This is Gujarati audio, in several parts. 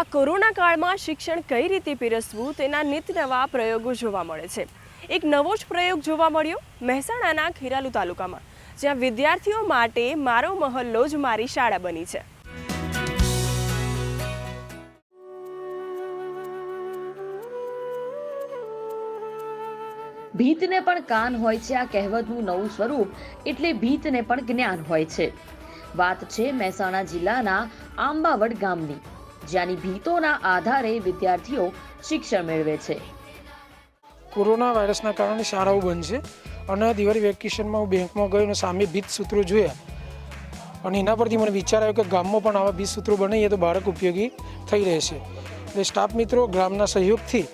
આ કોરોના કાળમાં શિક્ષણ કઈ રીતે પીરસવું તેના નિત નવા પ્રયોગો જોવા મળે છે. એક નવો જ પ્રયોગ જોવા મળ્યો મહેસાણાના ખીરાલુ તાલુકામાં, જ્યાં વિદ્યાર્થીઓ માટે મારો મહલ્લો જ મારી શાળા બની છે. ભીતને પણ કાન હોય છે આ કહેવતનું નવું સ્વરૂપ, એટલે ભીતને પણ જ્ઞાન હોય છે. વાત છે મહેસાણા જિલ્લાના આંબાવડ ગામની. જ્યાંની ભીતોના આધારે વિદ્યાર્થીઓ શિક્ષણ મેળવે છે. કોરોના વાયરસના કારણે શાળાઓ બંધ છે અને દિવાળી વેકેશનમાં હું બેંકમાં ગયો અને સામે ભીત સૂત્રો જોયા. અને એના પરથી મને વિચાર આવ્યો કે ગામમાં પણ આવા ભીત સૂત્રો બનાવીએ તો બાળક ઉપયોગી થઈ રહેશે. એટલે સ્ટાફ મિત્રો ગ્રામના સહયોગથી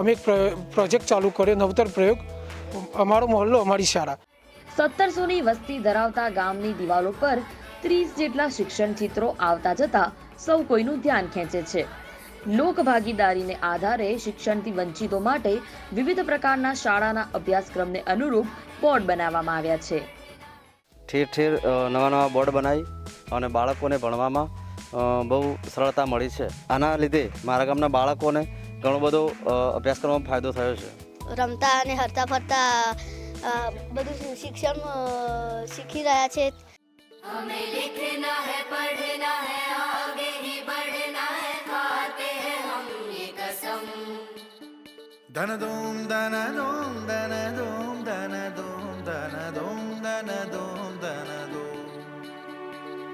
અમે એક પ્રોજેક્ટ ચાલુ કર્યો નવતર પ્રયોગ. અમારો મહોલ્લો અમારી શાળા. સત્તરસોની વસ્તી ધરાવતા ગામની દિવાલો પર ત્રીસ જેટલા શિક્ષણ ચિત્રો આવતા જતા સૌ કોઈનું ધ્યાન ખેંચે છે. લોકભાગીદારીને આધારે શિક્ષણથી વંચિતો માટે વિવિધ પ્રકારના શાળાના અભ્યાસક્રમને અનુરૂપ બોર્ડ બનાવવામાં આવ્યા છે. ઠેર ઠેર નવા નવા બોર્ડ બનાવી અને બાળકોને ભણવામાં બહુ સરળતા મળી છે. આના લીધે મારા ગામના બાળકોને ઘણો બધો અભ્યાસક્રમમાં ફાયદો થયો છે. રમતા અને હરતા ફરતા બધું શિક્ષણ શીખી રહ્યા છે. धन धूम धन धूम धन धूम धन धूम धन धूम धन धूम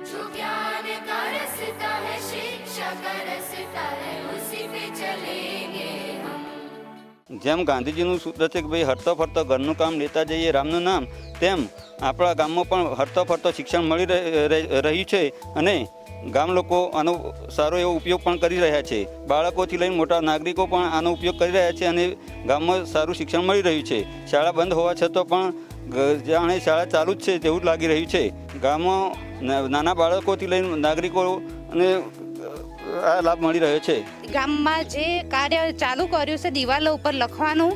जो ज्ञान का रसता है शिक्षा का रसता है उसी पे चलेंगे हम જેમ ગાંધીજીનું સૂત્ર છે કે ભાઈ હરતો ફરતો ઘરનું કામ લેતા જઈએ રામનું નામ તેમ આપણા ગામમાં પણ હરતો ફરતો શિક્ષણ મળી રહે- રહે- રહ્યું છે અને ગામ લોકો આનો સારો એવો ઉપયોગ પણ કરી રહ્યા છે. બાળકોથી લઈને મોટા નાગરિકો પણ આનો ઉપયોગ કરી રહ્યા છે અને ગામમાં સારું શિક્ષણ મળી રહ્યું છે. શાળા બંધ હોવા છતાં પણ જાણે શાળા ચાલુ જ છે તેવું જ લાગી રહ્યું છે. ગામમાં નાના બાળકોથી લઈને નાગરિકો અને આ લાભ મળી રહ્યો છે. ગામમાં જે કાર્ય ચાલુ કર્યું છે, દિવાલો ઉપર લખવાનું,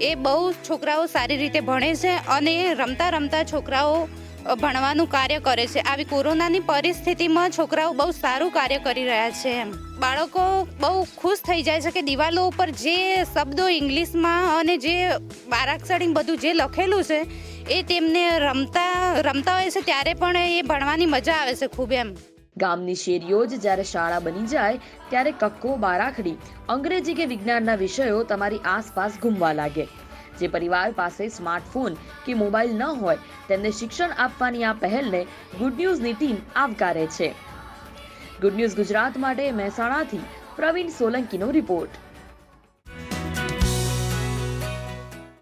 એ બહુ છોકરાઓ સારી રીતે ભણે છે અને રમતા રમતા છોકરાઓ ભણવાનું કાર્ય કરે છે. આવી કોરોનાની પરિસ્થિતિમાં છોકરાઓ બહુ સારું કાર્ય કરી રહ્યા છે એમ. બાળકો બહુ ખુશ થઈ જાય છે કે દિવાલો ઉપર જે શબ્દો ઇંગ્લિશમાં અને જે બારાક્ષરી બધું જે લખેલું છે, એ તેમને રમતા રમતા હોય છે ત્યારે પણ એ ભણવાની મજા આવે છે ખૂબ એમ. ગામની શેરીઓ જ જ્યારે શાળા બની જાય, ત્યારે કક્કો, બારાખડી, અંગ્રેજી કે વિજ્ઞાનના વિષયો તમારી આસપાસ ઘૂમવા લાગે. જે પરિવાર પાસે સ્માર્ટફોન કે મોબાઈલ ન હોય, તેમને શિક્ષણ આપવાની આ પહેલને ગુડ ન્યૂઝની ટીમ આવકારે છે. ગુડ ન્યૂઝ ગુજરાત માટે મહેસાણાથી પ્રવીણ સોલંકીનો રિપોર્ટ.